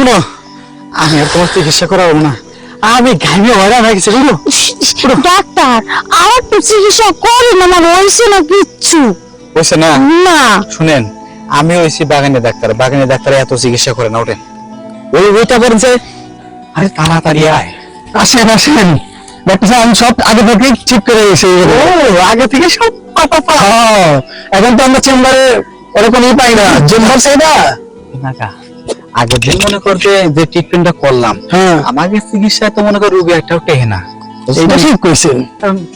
শুনো আমি আর তোমার চিকিৎসা করাবো না। আমি ঘামে হয়রান হয়ে গেছি বুঝলো? ডাক্তার আমার তো চিকিৎসা করেন আমার হয়েছে না কিচ্ছু। বুঝছে না? না। শুনেন আমি হয়েছি বাগানে ডাক্তার বাগানে ডাক্তার এত চিকিৎসা করে না ওঠেন। ওই ওইটা বলছে আরে তাড়াতাড়ি আয়। আসেন আসেন। ডাক্তার সাহেব আমি সব আগে থেকে ঠিক করে গেছি। ও আগে থেকে সব পাতা হ্যাঁ এখন তো আমরা চেম্বারে এরকম ই পাই না। চেম্বার সেটা নাকা আগে দিন মনে করতে যে ট্রিটমেন্টটা করলাম হ্যাঁ। আমাকে চিকিৎসা তো মনে কর রোগী একটাও টেহে না। এটা ঠিক কইছেন।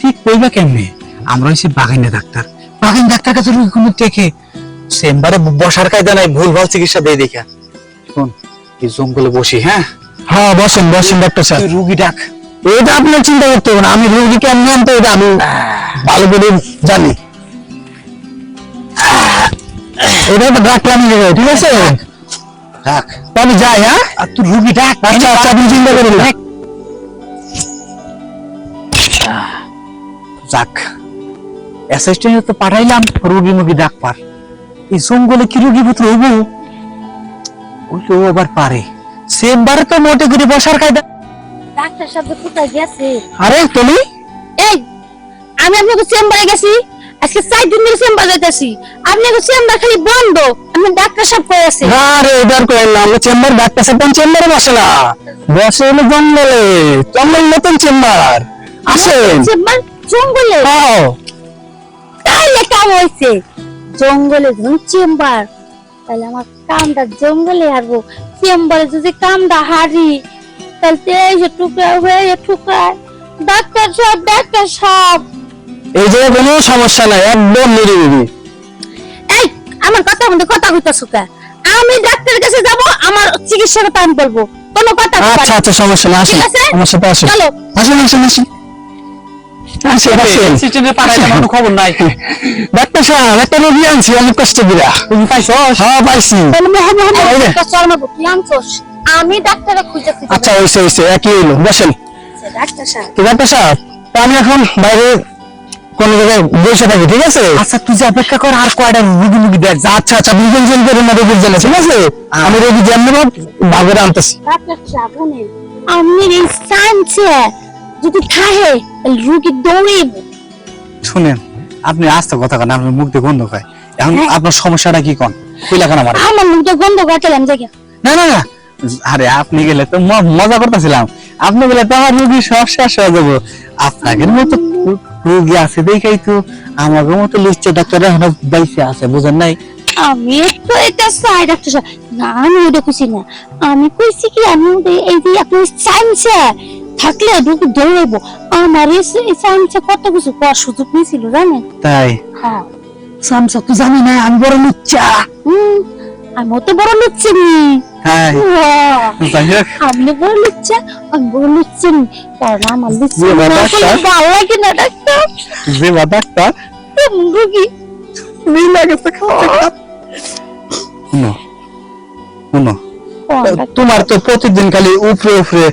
ঠিক কইবা কেমনে? আমরা হইছি বাগানে ডাক্তার। বাগান ডাক্তার কাছে রোগী কোনো টেকে চেম্বারে বসার কায়দা নাই ভুল ভালো চিকিৎসা দিয়ে দেখা। শোন এই জঙ্গলে বসি হ্যাঁ? হ্যাঁ বসেন বসেন ডাক্তার তুই রুগী ডাক। এটা আপনার চিন্তা করতে হবে না আমি রোগীকে এমনি আনতে এটা আমি ভালো করে জানি। এটা ডাক্তার যাবে ঠিক আছে? ডাক তো আমি যাই হ্যাঁ? আর তুই রুগী ডাক আচ্ছা আচ্ছা আপনি চিন্তা না। যাক। অ্যাসিস্ট্যান্ট তো পাঠাইলাম রুগী মুগী ডাক পার। এই জঙ্গলে কি রুগী ভূত হইব? ওই তো আবার পারে। চেম্বারে তো মোটে করে বসার কায়দা। ডাক্তার সাহেব কোথায় গেছে? আরে তুমি? এই আমি আপনাকে চেম্বারে গেছি। আজকে চার দিন ধরে চেম্বার যাইতেছি। আপনাকে চেম্বার খালি বন্ধ। আমি ডাক্তার সাহেব কয়ে আছে? আরে এবার কইল না আমরা চেম্বার ডাক্তার সাহেব চেম্বারে বসে না? বসে হলো জঙ্গলে জঙ্গল নতুন চেম্বার। আসেন। চেম্বার? জঙ্গলে? হ্যাঁ। তাইলে কাম হয়েছে জঙ্গলে যখন চেম্বার তাহলে আমার কামটা জঙ্গলে হারবো। চেম্বারে যদি কামটা হারি তাহলে তো এই যে টুকরা হয়ে এই টুকরা। ডাক্তার সাহেব ডাক্তার সাহেব। এই জায়গায় কোনো সমস্যা নাই একদম নিরিবিলি। আমার কথা মধ্যে কথা কইতাছো কা? আমি ডাক্তারের কাছে যাব আমার চিকিৎসার কথা আমি বলব কোনো কথা আচ্ছা না। আচ্ছা সমস্যা নাই আসেন। আছে? আমার সাথে আসেন। চলো। আসেন আসেন আসেন। ডাক্তার সাহেব একটা রোগী আনছি অনেক কষ্ট দিলা তুমি পাইছো? হ্যাঁ পাইছি। না আমি ডাক্তারে আচ্ছা হয়েছে হয়েছে একই হইল। বসেন। ডাক্তার সাহেব। তো ডাক্তার সাহেব? আমি এখন বাইরে কোন জায়গায় বসে থাকি ঠিক আছে? আচ্ছা তুই যে অপেক্ষা কর আর কয়টা রুগী মুগী দেখ। যা আচ্ছা আচ্ছা আপনি টেনশন করেন না রোগীর জন্য ঠিক আছে? আমি রোগী ভাগরে আনতেছি। শুনেন আমি এই সাইন্সে যদি তাহলে রুগী দৌড়িব শুনেন আপনি আস্তে কথা কেন আপনার মুখ দিয়ে গন্ধ খায় এখন হ্যাঁ। আপনার সমস্যাটা কি কন? কইলা কেন আমার? আমার মুখটা গন্ধ কাটালাম জায়গা। না না না। আরে আপনি গেলে তো মজা করতেছিলাম। আপনি গেলে তো আমার রুগী সব শেষ হয়ে যাব। আপনাদের মতো রুগী আছে দেখাই তো। আমার মতো লিস্টে ডাক্তার এখনও বাইসে আছে বুঝেন নাই? আমি তো এটা চাই ডাক্তার সাহেব। না আমি ওটা কইছি না। আমি কইছি কি আমি এই যে আপনি সাইন্সে থাকলে রুগী দৌড়াইব। আমার এই সাইন্সে কত কিছু করার সুযোগ নিয়েছিল জানেন? তাই? হ্যাঁ। সামসা তো জানি না আমি বড় লুচ্চা। হুম। আমি বড় লুচ্ছি হ্যাঁ। যাই বড় লুচ্ছা আমি বড় লুচ্ছি নি কারণ আমার লুচ্ছি। ভালো লাগে না ডাক্তার। যে বা ডাক্তার কেমন রুগী। শুনো শুনো। তোমার তো প্রতিদিন খালি উপরে উপরে।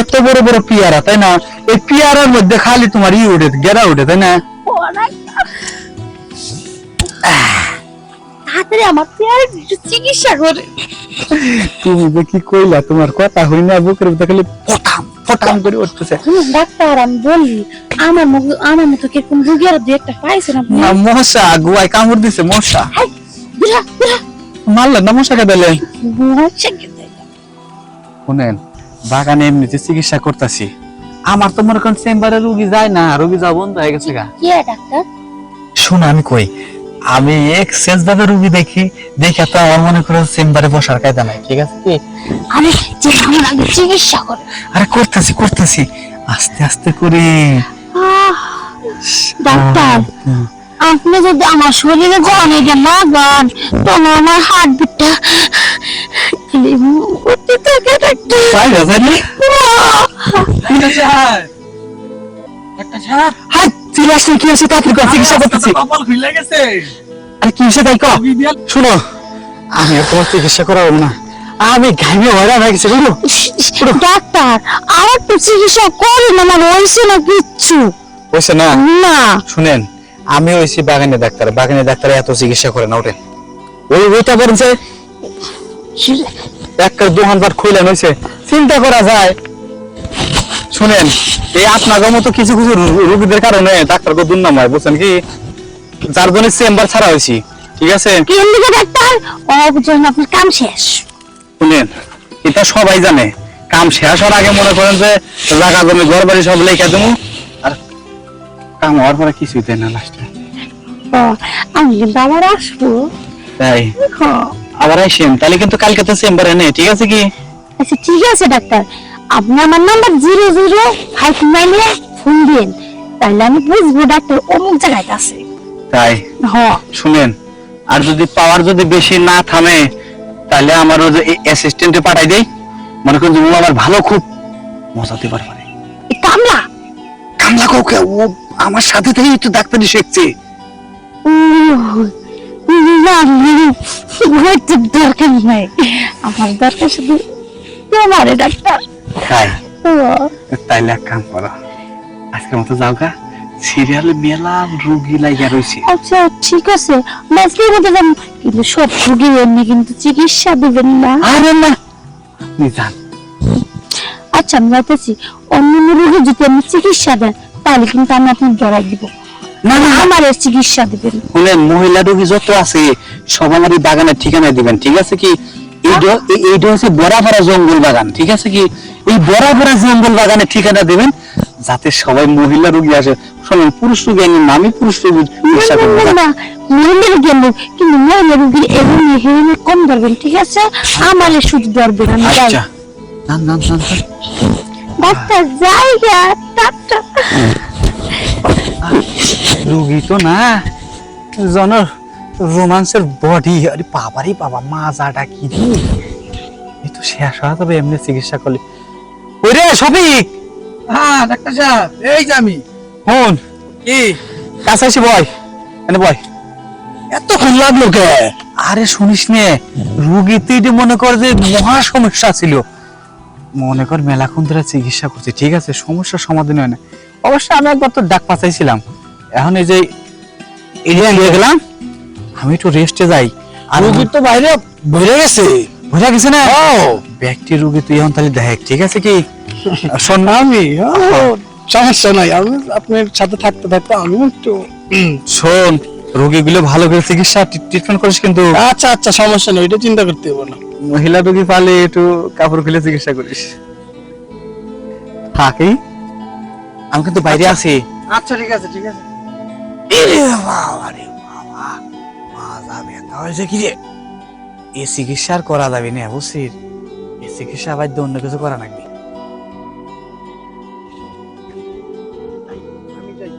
এত বড় বড় পিয়ারা তাই না? এই পিয়ারার মধ্যে খালি তোমার ই উঠে গেরা উঠে তাই না। তাড়াতাড়ি আমার চিকিৎসা করে? তুমি যে কি কইলা তোমার কথা হই না বুকের ভিতরে খালি ফটাম ফটাম করে উঠতেছে। ডাক্তার আমি বলি আমার মুখ আমার মতো কীরকম রুগী আর দু একটা আপনি না? মশা গুয়ায় কামড় দিছে মশা। মারলেন না আচ্ছা, গেছে। শুনেন বাগানে এমনিতে চিকিৎসা করতেছি। আমার তো মনে করেন চেম্বারে রুগী যায় না রুগী যাওয়া বন্ধ হয়ে গেছে গা। কে ডাক্তার? শোন আমি কই আমি এক্সেস ভাবে রুগী দেখি দেখে তো আমার মনে করো চেম্বারে বসার কায়দা নাই ঠিক আছে? কি আরে যে আমার আগে চিকিৎসা করে। আরে করতেছি করতেছি। আস্তে আস্তে করে। ডাক্তার আপনি যদি আমার শরীরে যান এটা না গান তখন আমার হার্ট বিটটা করতে থাকে ডাক্তার। তাই না, তাই না? হাই, seriously, কি হয়েছে? তাড়াতাড়ি কর, চিকিৎসা করতেছি। কপাল খুলে গেছে আরে কি হয়েছে তাই কর? শোনো আমি তোমার চিকিৎসা করাবো না। আমি ঘামে হয়রান হয়ে গেছি বুঝলো? ডাক্তার আমার তো চিকিৎসা করেন আমার হয়েছে না কিচ্ছু? না? না। শুনেন আমি হয়েছি বাগানে ডাক্তার। বাগানে ডাক্তার এত চিকিৎসা করে না ওঠেন। ওই ওইটা বলছে একটা দোকান পাট খুলে হয়েছে। চিন্তা করা যায় শুনেন এই আপনাদের মতো কিছু কিছু রুগীদের কারণে ডাক্তারকে দুর্নাম হয় বুঝছেন কি? যার জন্য চেম্বার ছাড়া হয়েছি ঠিক আছে? ডাক্তার? অবজন আপনার কাম শেষ। শুনেন এটা সবাই জানে কাম শেষ হওয়ার আগে মনে করেন যে জায়গা জমি ঘর বাড়ি সব লেখা দেবো। আর কাম হওয়ার পরে কিছুই দেয় না লাস্টে আমি কিন্তু আবার আসব? তাই? হ্যাঁ। আবার আসেন তাহলে কিন্তু কালকে তো চেম্বারে নেই ঠিক আছে কি? আচ্ছা ঠিক আছে ডাক্তার। আপনি আমার নাম্বার জিরো জিরো ফাইভ নাইনে ফোন দিন তাহলে আমি বুঝব ডাক্তার অমুক জায়গায় আছে তাই হ্যাঁ শুনেন আর যদি পাওয়ার যদি বেশি না থামে তাহলে আমার ওই যে অ্যাসিস্ট্যান্টে পাঠাই দেই মনে করেন ও আমার ভালো খুব মজাতে পারবে কামলা কামলা কাউকে ও আমার সাথে থেকেই তো ডাক্তারি শিখছে দরকার নাই আমার দরকার শুধু তোমারে ডাক্তার তাইলে এক কাম করো আজকের মতো যাও গা সিরিয়ালে মেলা রুগী লাগিয়া রয়েছে আচ্ছা ঠিক আছে মতো কিন্তু সব রুগী এমনি কিন্তু চিকিৎসা দিবেন না। আরে না যান। আচ্ছা আমি যাইতেছি। অন্য রোগী যদি আপনি চিকিৎসা দেন তাহলে কিন্তু আমি আপনার জড়াই দিব। না না। আমার চিকিৎসা দিবেন। মহিলা রোগী যত আছে সব আমার বাগানের ঠিকানা দিবেন ঠিক আছে কি? এইটা হচ্ছে বরাবরা জঙ্গল বাগান ঠিক আছে কি? এই বরাবরা জঙ্গল বাগানের ঠিকানা দিবেন যাতে সবাই মহিলা রোগী আসে। শোনেন পুরুষ রোগী আমি না, আমি পুরুষ রোগী করব না, মহিলা রোগী আনব, কিন্তু মহিলা রোগীর এবং হেরোইনে কম ধরবেন ঠিক আছে? আমার শুধু ধরবেন আমি আচ্ছা। না না না না। ডাক্তার জায়গা ডাক্তার রুগী তো না জন রোমান্সের বডি আরে বাবারে বাবা মাজাটা কি রে। এই তো শেষ হওয়া যাবে এমনি চিকিৎসা করলে। ওরে সফিক হ্যাঁ ডাক্তার সাহেব এই যে আমি। হন। কি? কাছে এসে বয় এনে বয়। এতক্ষণ লাগল কে? আরে শুনিস নে রুগী তো এটা মনে কর যে মহা সমস্যা ছিল মনে কর মেলাক্ষণ ধরে চিকিৎসা করছে ঠিক আছে সমস্যার সমাধান হয় না। অবশ্য আমি একবার তো ডাক পাচাইছিলাম এখন এই যে এরিয়া নিয়ে গেলাম আমি একটু রেস্টে যাই। আর রোগীর তো বাইরে বেড়ে গেছে। বোঝা গেছে না? ও ব্যক্তি রুগী তুই এখন তাহলে দেখ ঠিক আছে কি? শোন না। আমি সমস্যা নাই। আমি আপনার সাথে থাকতে থাকতে আমি একটু শোন রোগীগুলো ভালো করে চিকিৎসা ট্রিটমেন্ট করিস কিন্তু। আচ্ছা আচ্ছা সমস্যা নেই এটা চিন্তা করতে হবে না। মহিলা রোগী পালে একটু কাপড় খুলে চিকিৎসা করিস। থাকি আমি কিন্তু বাইরে আছি। আচ্ছা ঠিক আছে ঠিক আছে। মাজা ব্যথা হয়েছে কি রে? এ চিকিৎসা আর করা যাবে না, বুঝছিস? এ চিকিৎসা দিয়ে অন্য কিছু করা লাগবে। আমি যাই